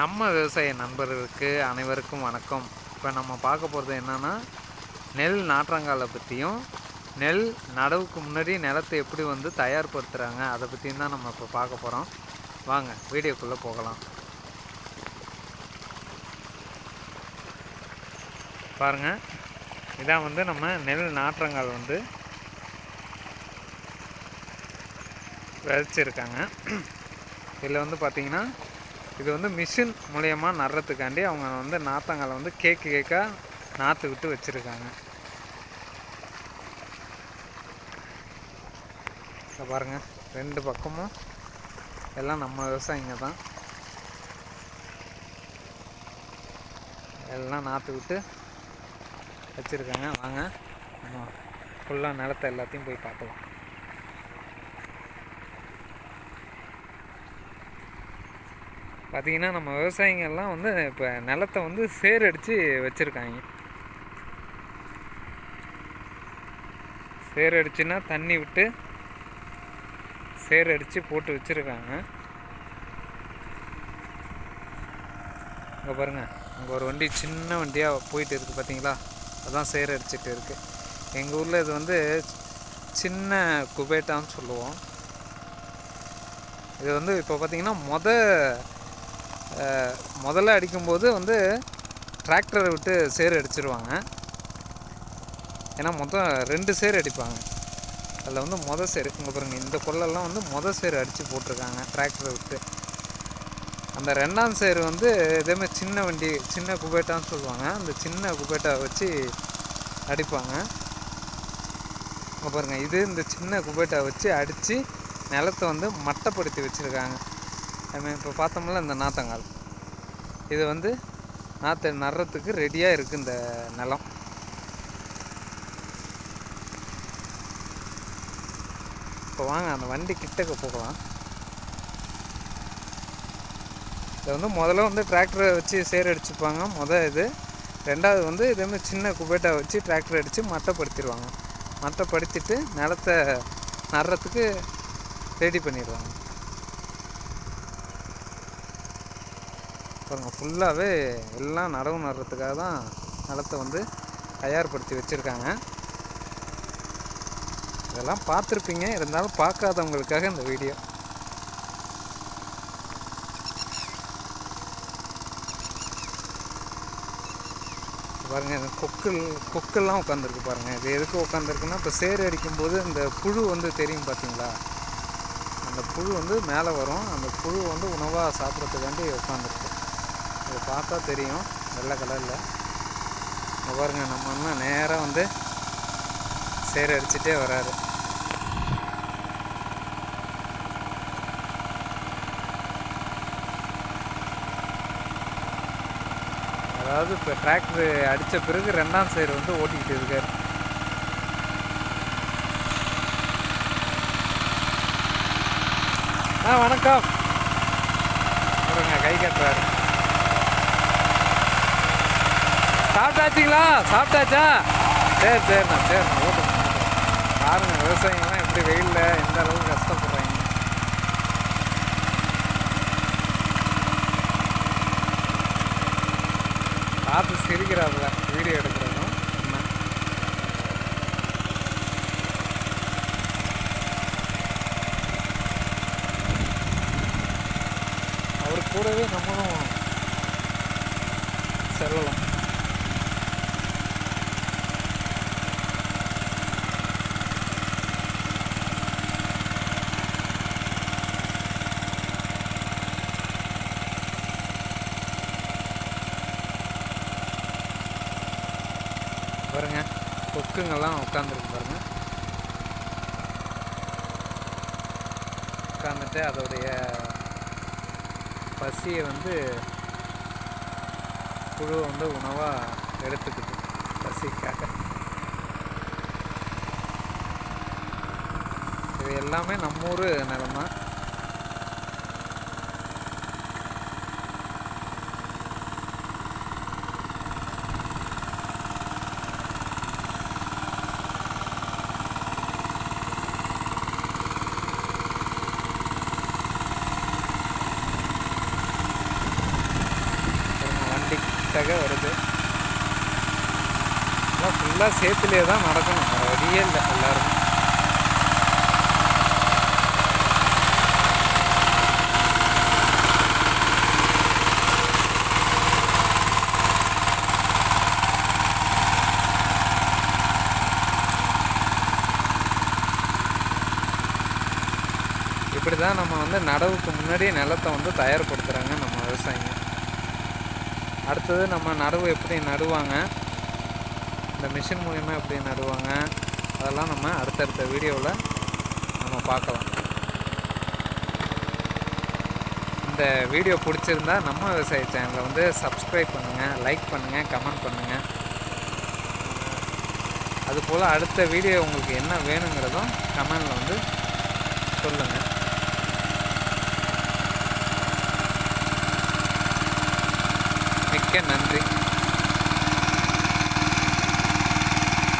நம்ம விவசாய நண்பர்களுக்கு அனைவருக்கும் வணக்கம். இப்போ நம்ம பார்க்க போகிறது என்னென்னா நெல் நாற்றங்காலை பற்றியும் நெல் நடவுக்கு முன்னாடி நிலத்தை எப்படி வந்து தயார்படுத்துகிறாங்க அதை பற்றியும் தான் நம்ம இப்போ பார்க்க போகிறோம் வாங்க வீடியோக்குள்ளே போகலாம். பாருங்கள் இதான் வந்து நம்ம நெல் நாற்றங்கால் வந்து விதைச்சிருக்காங்க. இதில் வந்து பார்த்திங்கன்னா இது வந்து மிஷின் மூலயமா நடுறதுக்காண்டி அவங்க வந்து நாற்றங்காலை வந்து கேக்கு கேக்காக நாற்று விட்டு வச்சுருக்காங்க. இதை பாருங்கள் ரெண்டு பக்கமும் எல்லாம் நம்ம விவசாயிங்க தான். எல்லாம் நாற்று விட்டு வச்சுருக்காங்க. வாங்க நம்ம ஃபுல்லாக நிலத்தை எல்லாத்தையும் போய் பார்க்கலாம். பார்த்திங்கன்னா நம்ம விவசாயிங்கெல்லாம் வந்து இப்போ நிலத்தை வந்து சேர் அடித்து வச்சுருக்காங்க. சேர் அடிச்சுன்னா தண்ணி விட்டு சேர் அடித்து போட்டு வச்சுருக்காங்க. இங்கே பாருங்கள் அங்கே ஒரு வண்டி சின்ன வண்டியாக போயிட்டு இருக்குது பார்த்தீங்களா அதான் சேர் அடிச்சிட்டு இருக்குது எங்கள் ஊரில் இது வந்து சின்ன குபேட்டான்னு சொல்லுவோம். இது வந்து இப்போ பார்த்திங்கன்னா மொதல் முதல்ல அடிக்கும்போது வந்து டிராக்டரை விட்டு சேர் அடிச்சிருவாங்க. ஏன்னா மொத்தம் ரெண்டு சேர் அடிப்பாங்க. அதில் வந்து மொதல் சேர் இங்கே பாருங்கள் இந்த கொல்லெல்லாம் வந்து மொதல் சேர் அடித்து போட்டிருக்காங்க டிராக்டரை விட்டு. அந்த ரெண்டாம் சேர் வந்து இதேமாதிரி சின்ன வண்டி சின்ன குபேட்டான்னு சொல்லுவாங்க. அந்த சின்ன குபேட்டா வச்சு அடிப்பாங்க. இங்கே பாருங்கள் இது இந்த சின்ன குபேட்டா வச்சு அடித்து நிலத்தை வந்து மட்டப்படுத்தி வச்சுருக்காங்க. நம்ம இப்போ பார்த்தோம்ல இந்த நாத்தங்கால். இது வந்து நாற்று நடுறதுக்கு ரெடியாக இருக்குது இந்த நிலம். இப்போ வாங்க அந்த வண்டி கிட்டக்க போகலாம். இதை வந்து முதல்ல வந்து டிராக்டரை வச்சு சேர் அடிச்சுப்பாங்க. முதல் இது. ரெண்டாவது வந்து இதேமாதிரி சின்ன குபேட்டா வச்சு டிராக்டர் அடித்து மட்டைப்படுத்திடுவாங்க. மட்டைப்படுத்திட்டு நிலத்தை நடுறதுக்கு ரெடி பண்ணிடுவாங்க. பாருங்கள் ஃபுல்லாகவே எல்லாம் நடவு நடுறதுக்காக தான் நிலத்தை வந்து தயார்படுத்தி வச்சுருக்காங்க. இதெல்லாம் பார்த்துருப்பீங்க இருந்தாலும் பார்க்காதவங்களுக்காக இந்த வீடியோ. பாருங்க இந்த கொக்கு கொக்கெல்லாம் உட்காந்துருக்கு பாருங்கள் இது எதுக்கு உட்காந்துருக்குன்னா இப்போ சேறு அடிக்கும்போது இந்த புழு வந்து தெரியும் பார்த்தீங்களா அந்த புழு வந்து மேலே வரும். அந்த புழு வந்து உணவாக சாப்பிட்றதுக்காண்டி உட்காந்துருக்கு பார்த்தா தெரியும். வெள்ளை கலரில். பாருங்க நம்ம அண்ணன் நேராக வந்து சேர் அடிச்சுட்டே வராரு. அதாவது இப்போ டிராக்டர் அடித்த பிறகு ரெண்டாம் சைடு வந்து ஓட்டிக்கிட்டு இருக்கார். ஆ வணக்கம். பாருங்க கை கட்டுறாரு. சாப்பிட்டாச்சிங்களா? சாப்பிட்டாச்சா? சரி சரிண்ணா சரிண்ணா ஓட்டுங்க பாருங்க விவசாயம்லாம் எப்படி வெயிலில் எந்த அளவுக்கு கஷ்டப்படுறாங்க. பார்த்து சிரிக்கிறாப்புல வீடியோ எடுக்கிறதும். அவர் கூடவே நம்மளும் செல்லலாம். பாருங்க. கொக்குங்கெல்லாம் உட்காந்துருக்கு பாருங்கள் உட்காந்துட்டு அதோடைய பசியை வந்து புழு வந்து உணவாக எடுத்துக்கிட்டு பசிக்காக. இது எல்லாமே நம்ம ஊர் நிலம்தான். தான் வருது? எல்லாம் ஃபுல்லாக சேத்துலேயே தான் நடக்கணும். வேறு வழியே இல்லை எல்லாருக்கும் இப்படி தான் நம்ம வந்து நடவுக்கு முன்னாடி நிலத்தை வந்து தயார்படுத்துகிறாங்க நம்ம விவசாயிங்க. அடுத்தது நம்ம நடவு எப்படி நடுவாங்க? இந்த மிஷின் மூலிமா எப்படி நடுவாங்க? அதெல்லாம் நம்ம அடுத்தடுத்த வீடியோவில் நம்ம பார்க்கலாம். இந்த வீடியோ பிடிச்சிருந்தா நம்ம விவசாய சேனலை வந்து சப்ஸ்கிரைப் பண்ணுங்கள் லைக் பண்ணுங்கள் கமெண்ட் பண்ணுங்கள் அதுபோல் அடுத்த வீடியோ உங்களுக்கு என்ன வேணுங்கிறதும் கமெண்டில் வந்து சொல்லுங்கள் மிக்க நன்றி